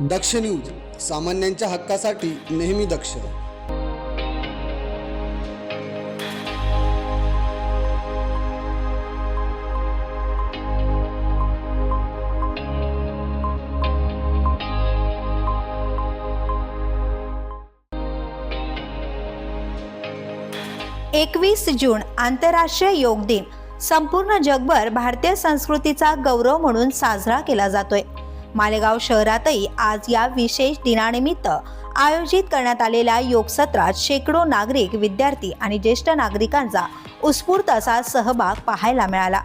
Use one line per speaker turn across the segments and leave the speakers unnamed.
दक्ष news सामान्यांच्या हक्कासाठी नेहमी दक्ष.
एकवीस जून आंतरराष्ट्रीय योग दिन. संपूर्ण जगभर भारतीय संस्कृतीचा गौरव म्हणून साजरा केला जातोय. मालेगाव शहरातही आज या विशेष दिनानिमित्त आयोजित करण्यात आलेल्या योग सत्रात शेकडो नागरिक विद्यार्थी आणि ज्येष्ठ नागरिकांचा उत्स्फूर्त असा सहभाग पाहायला मिळाला.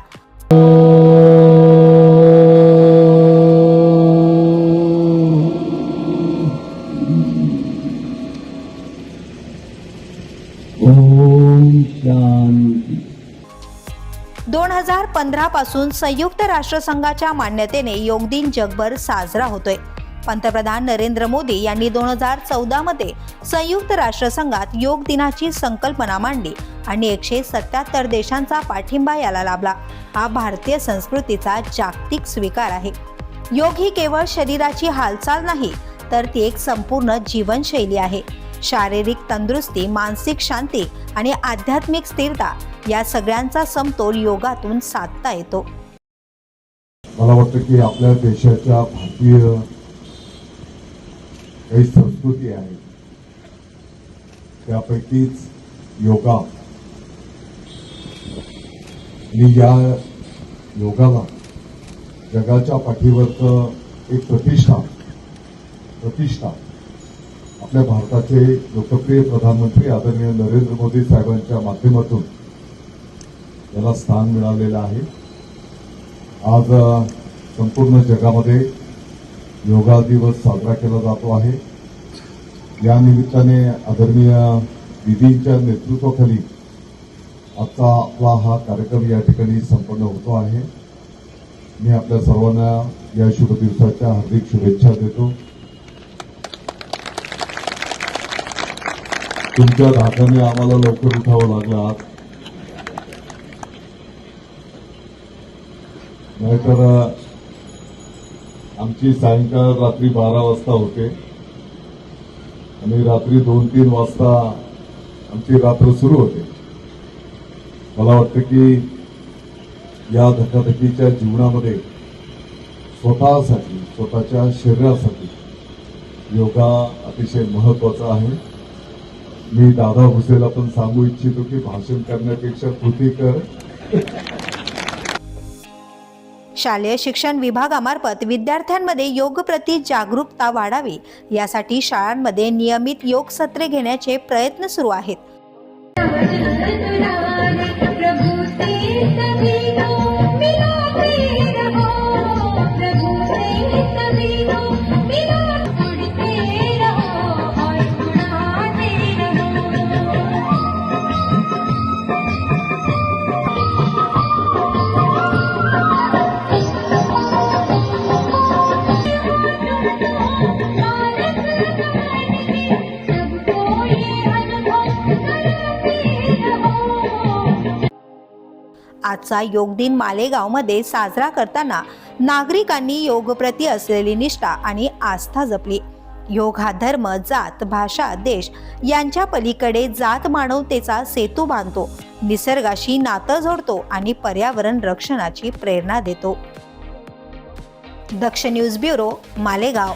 दोन हजार पंधरा पासून संयुक्त राष्ट्रसंघाच्या मान्यतेने योग दिन जगभर साजरा होतोय. पंतप्रधान नरेंद्र मोदी यांनी दोन हजार चौदा मध्ये संयुक्त राष्ट्रसंघात योग दिनाची संकल्पना मांडली आणि एकशे सत्याहत्तर देशांचा पाठिंबा याला लाभला. हा भारतीय संस्कृतीचा जागतिक स्वीकार आहे. योग ही केवळ शरीराची हालचाल नाही तर ती एक संपूर्ण जीवनशैली आहे. शारीरिक तंदुरुस्ती मानसिक शांती आणि आध्यात्मिक स्थिरता या सगळ्यांचा समतोल योगातून साधता येतो.
मला वाटतं की आपल्या देशाच्या भारतीय काही संस्कृती आहे त्यापैकीच योगा. आणि या योगाला जगाच्या पाठीवरचं एक प्रतिष्ठा प्रतिष्ठा आपल्या भारताचे लोकप्रिय प्रधानमंत्री आदरणीय नरेंद्र मोदी साहेबांच्या माध्यमातून याला स्थान मिळालेलं आहे. आज संपूर्ण जगामध्ये योगा दिवस साजरा केला जातो आहे. या निमित्ताने आदरणीय दिदींच्या नेतृत्वाखाली आजचा आपला हा कार्यक्रम या ठिकाणी संपन्न होतो आहे. मी आपल्या सर्वांना या शुभ दिवसाच्या हार्दिक शुभेच्छा देतो. तुमच्या धाकाने आम्हाला लवकर उठावं लागलं. आज नाहीतर आमची सायंकाळ रात्री बारा वाजता होते. आणि रात्री दोन तीन वाजता आमची रात्र सुरू होते. मला वाटतं की या धकाधकीच्या जीवनामध्ये स्वतःसाठी स्वतःच्या शरीरासाठी योगा अतिशय महत्त्वाचा आहे. मी दादा भुसेला पण सांगू इच्छितो की भाषण करण्यापेक्षा कृती कर.
शालेय शिक्षण विभागामार्फत विद्यार्थ्यांमध्ये योग प्रति जागरूकता वाढावी यासाठी शाळांमध्ये नियमित योग सत्रे घेण्याचे प्रयत्न सुरू आहेत. आजचा योग दिन मालेगावमध्ये साजरा करताना नागरिकांनी योगप्रती असलेली निष्ठा आणि आस्था जपली. योग हा धर्म जात भाषा देश यांच्या पलीकडे जात मानवतेचा सेतू बांधतो. निसर्गाशी नातं जोडतो आणि पर्यावरण रक्षणाची प्रेरणा देतो. Daksh news bureau Malegaon.